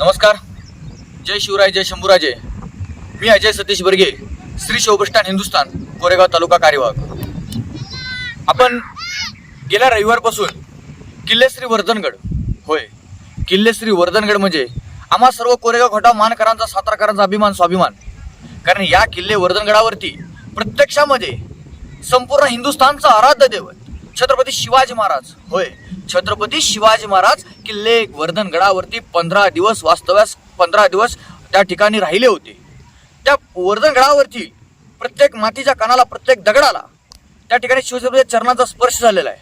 नमस्कार. जय शिवराय जय शंभूराजे. मी अजय सतीश बर्गे श्री शिवप्रष्टान हिंदुस्थान कोरेगाव तालुका कार्यवाह आपण गेल्या रविवारपासून किल्लेश्री वर्धनगड होय किल्लेश्री वर्धनगड म्हणजे आम्हा सर्व कोरेगाव घोटाव मानकरांचा साताराकरांचा अभिमान स्वाभिमान. कारण या किल्ले वर्धनगडावरती प्रत्यक्षामध्ये संपूर्ण हिंदुस्थानचा आराध्य दैवत छत्रपती शिवाजी महाराज. होय. छत्रपती शिवाजी महाराज किल्ले वर्धनगडावरती पंधरा दिवस वास्तव्यास पंधरा दिवस त्या ठिकाणी राहिले होते. त्या वर्धनगडावरती प्रत्येक मातीच्या कणाला प्रत्येक दगडाला त्या ठिकाणी शिवछत्रपती चरणाचा स्पर्श झालेला आहे.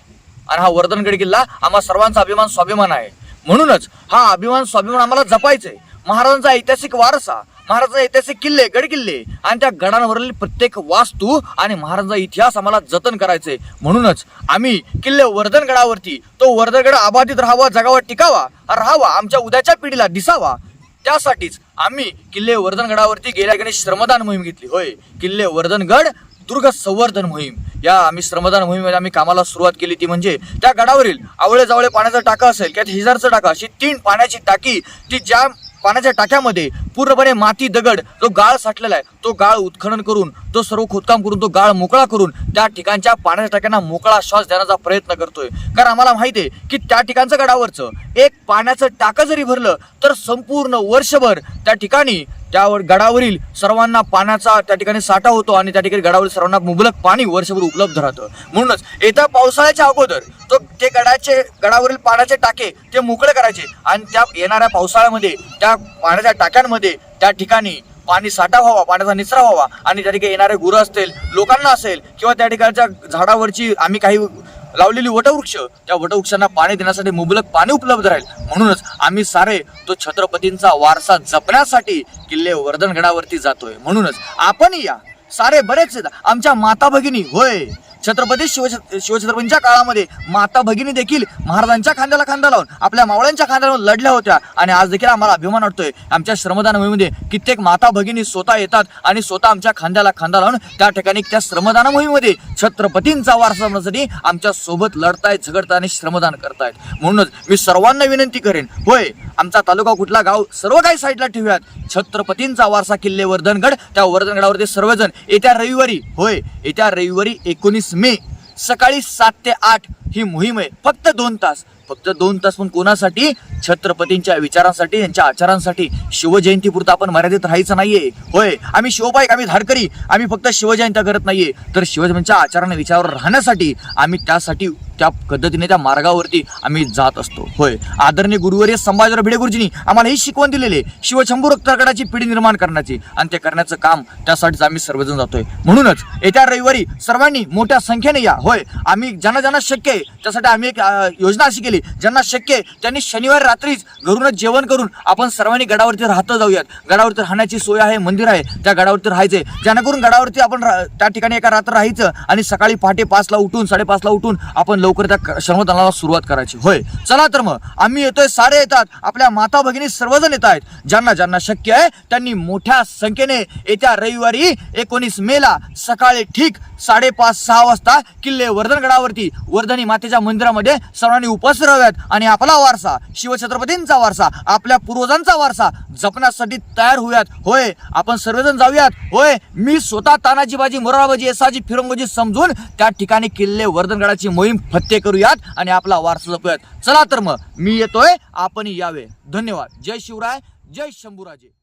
आणि हा वर्धनगड किल्ला आम्हा सर्वांचा अभिमान स्वाभिमान आहे. म्हणूनच हा अभिमान स्वाभिमान आम्हाला जपायचा आहे महाराजांचा ऐतिहासिक वारसा महाराजांचे ऐतिहासिक किल्ले गड किल्ले आणि त्या गडांवरील प्रत्येक वास्तू आणि महाराजांचा इतिहास आम्हाला जतन करायचे. म्हणूनच आम्ही किल्ले वर्धनगडावरती तो वर्धनगड अबाधित राहावा जगावर टिकावा राहावा आमच्या उद्याच्या पिढीला दिसावा. त्यासाठीच आम्ही किल्ले वर्धनगडावरती गेल्या ठिकाणी श्रमदान मोहीम घेतली. होय किल्ले वर्धनगड दुर्ग संवर्धन मोहीम. या आम्ही श्रमदान मोहिमेमध्ये आम्ही कामाला सुरुवात केली. ती म्हणजे त्या गडावरील आवळे जावळे पाण्याचा टाका असेल किंवा हिजारचं टाका अशी तीन पाण्याची टाकी ती ज्या पाण्याच्या टाक्यामध्ये पूर्णपणे माती दगड जो गाळ साठलेला आहे तो गाळ उत्खनन करून तो सर्व खोदकाम करून तो गाळ मोकळा करून त्या ठिकाणच्या पाण्याच्या टाक्यांना मोकळा श्वास देण्याचा प्रयत्न करतोय. कारण आम्हाला माहिती आहे की त्या ठिकाणचं गडावरचं एक पाण्याचं टाकं जरी भरलं तर संपूर्ण वर्षभर त्या ठिकाणी त्यावर गडावरील सर्वांना पाण्याचा त्या ठिकाणी साठा होतो आणि त्या ठिकाणी गडावरील सर्वांना मुबलक पाणी वर्षभर उपलब्ध राहतं. म्हणूनच येत्या पावसाळ्याच्या अगोदर तो ते गडाचे गडावरील पाण्याचे टाके ते मोकळे करायचे आणि त्या येणाऱ्या पावसाळ्यामध्ये त्या पाण्याच्या टाक्यांमध्ये त्या ठिकाणी पाणी साठा व्हावा पाण्याचा निचरा व्हावा आणि त्या ठिकाणी येणारे गुरं असतील लोकांना असेल किंवा त्या ठिकाणच्या झाडावरची आम्ही काही लावलेली वटवृक्ष. त्या वटवृक्षांना पाणी देण्यासाठी मुबलक पाणी उपलब्ध राहील. म्हणूनच आम्ही सारे तो छत्रपतींचा वारसा जपण्यासाठी किल्ले वर्धनगडावरती जातोय. म्हणूनच आपण या. सारे बरेच आमच्या माता भगिनी होय. छत्रपती शिव शिवछत्रपतींच्या काळामध्ये माता भगिनी देखील महाराजांच्या खांद्याला खांदा लावून आपल्या मावळ्यांच्या खांद्याला लढल्या होत्या. आणि आज देखील आम्हाला अभिमान वाटतोय. आमच्या श्रमदान मोहिमेमध्ये कित्येक माता भगिनी स्वतः येतात आणि स्वतः आमच्या खांद्याला खांदा लावून त्या ठिकाणी त्या श्रमदान मोहिमेमध्ये छत्रपतींचा वारसा जपण्यासाठी आमच्यासोबत लढतायत झगडतायत आणि श्रमदान करतायत. म्हणूनच मी सर्वांना विनंती करेन होय आमचा तालुका कुठला गाव सर्व काही साईडला ठेवूयात. छत्रपतींचा वारसा किल्ले वर्धनगड त्या वर्धनगडावरती सर्वजण येत्या रविवारी होय येत्या रविवारी एकोणीस मे सकाळी सात ते आठ ही मोहीम आहे. फक्त दोन तास. फक्त दोन तास पण कोणासाठी? छत्रपतींच्या विचारांसाठी यांच्या आचारांसाठी. शिवजयंतीपुरता आपण मर्यादित राहायचं नाहीये. होय आम्ही शिवबाईक आम्ही धारकरी आम्ही फक्त शिवजयंत्या करत नाहीये. तर शिवजयंतीच्या आचारांना विचारावर राहण्यासाठी आम्ही त्यासाठी त्या पद्धतीने त्या मार्गावरती आम्ही जात असतो. होय. आदरणीय गुरुवर्य संभाजीराव भिडे गुरुजींनी आम्हाला ही शिकवण दिलेली आहे. शिवशंभू रक्तगडाची पिढी निर्माण करण्याची आणि ते करण्याचं काम त्यासाठीच आम्ही सर्वजण जातोय. म्हणूनच येत्या रविवारी सर्वांनी मोठ्या संख्येने या. होय. आम्ही ज्यांना ज्यांना शक्य आहे त्यासाठी आम्ही एक योजना अशी केली. ज्यांना शक्य आहे त्यांनी शनिवारी रात्रीच घरूनच जेवण करून आपण सर्वांनी गडावरती राहतं जाऊयात. गडावरती राहण्याची सोय आहे मंदिर आहे त्या गडावरती राहायचंय. जेणेकरून गडावरती आपण त्या ठिकाणी एका रात्र राहायचं आणि सकाळी पहाटे पाचला उठून साडेपाचला उठून आपण लवकर त्या श्रमदानाला सुरुवात करायची. होय. चला तर मग आम्ही येतोय सारे येतात. आपल्या माता भगिनी सर्वजण येत आहेत. ज्यांना ज्यांना शक्य आहे त्यांनी मोठ्या संख्येने येत्या रविवारी एकोणीस मेला सकाळी ठीक साडेपाच सहा वाजता किल्ले वर्धनगडावरती वर्धनी मातेच्या मंदिरामध्ये सर्वांनी उपस्थित राहाव्यात. आणि आपला वारसा शिवछत्रपतींचा वारसा आपल्या पूर्वजांचा वारसा जपण्यासाठी तयार होऊयात. होय. आपण सर्वजण जाऊयात. होय. मी स्वतः तानाजी बाजी मोराबाजी येसाजी फिरंगोजी समजून त्या ठिकाणी किल्ले वर्धनगडाची मोहीम हत्ये करूयात आणि आपला वारसा जपूयात. चला तर मग मी येतोय. आपण यावे. धन्यवाद. जय शिवराय. जय शंभूराजे.